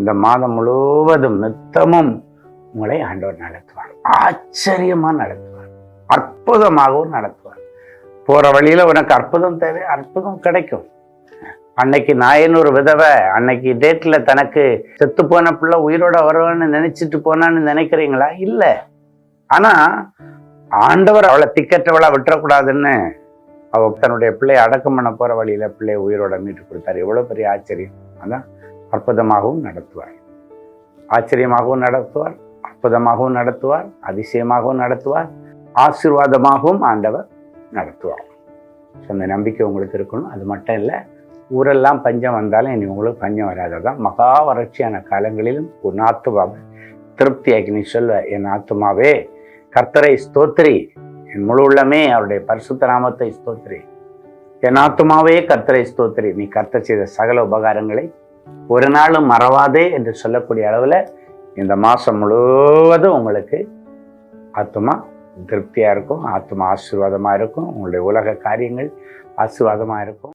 இந்த மாதம் முழுவதும் நித்தமும் உங்களை ஆண்டவர் நடத்துவார். ஆச்சரியமா நடத்துவார். அற்புதமாகவும் நடத்துவார். போற வழியில் உனக்கு அற்புதம் தேவை அற்புதம் கிடைக்கும். அன்னைக்கு நாயன் ஒரு விதவை அன்னைக்கு டேட்ல தனக்கு செத்து போன பிள்ளை உயிரோட வருவான்னு நினைச்சிட்டு போனான்னு நினைக்கிறீங்களா? இல்லை. ஆனா ஆண்டவர் அவளை திக்கற்றவளை விட்டுறக்கூடாதுன்னு அவ தன்னுடைய பிள்ளையை அடக்கம் பண்ண போற வழியில பிள்ளையை உயிரோட மீட்டு கொடுத்தாரு. எவ்வளவு பெரிய ஆச்சரியம். அதான் அற்புதமாகவும் நடத்துவார். ஆச்சரியமாகவும் நடத்துவார் அற்புதமாகவும் நடத்துவார் அதிசயமாகவும் நடத்துவார் ஆசீர்வாதமாகவும் ஆண்டவர் நடத்துவார். ஸோ அந்த நம்பிக்கை உங்களுக்கு இருக்கணும். அது மட்டும் இல்லை ஊரெல்லாம் பஞ்சம் வந்தாலும் இனி உங்களுக்கு பஞ்சம் வராததான் மகா வறட்சியான காலங்களிலும் உன் ஆத்துமாவை திருப்தியாக்கி நீ சொல்வ என் ஆத்துமாவே கர்த்தரை ஸ்தோத்திரி. என் முழு உள்ளமே அவருடைய பரிசுத்த நாமத்தை ஸ்தோத்திரி. என் ஆத்துமாவே கர்த்தரை ஸ்தோத்திரி. நீ கர்த்தர் செய்த சகல உபகாரங்களை ஒரு நாளும் மறவாதே என்று சொல்லக்கூடிய அளவில் இந்த மாதம் முழுவதும் உங்களுக்கு ஆத்மா திருப்தியாக இருக்கும் ஆத்மா ஆசீர்வாதமாக இருக்கும் உங்களுடைய உலக காரியங்கள் ஆசீர்வாதமாக இருக்கும்.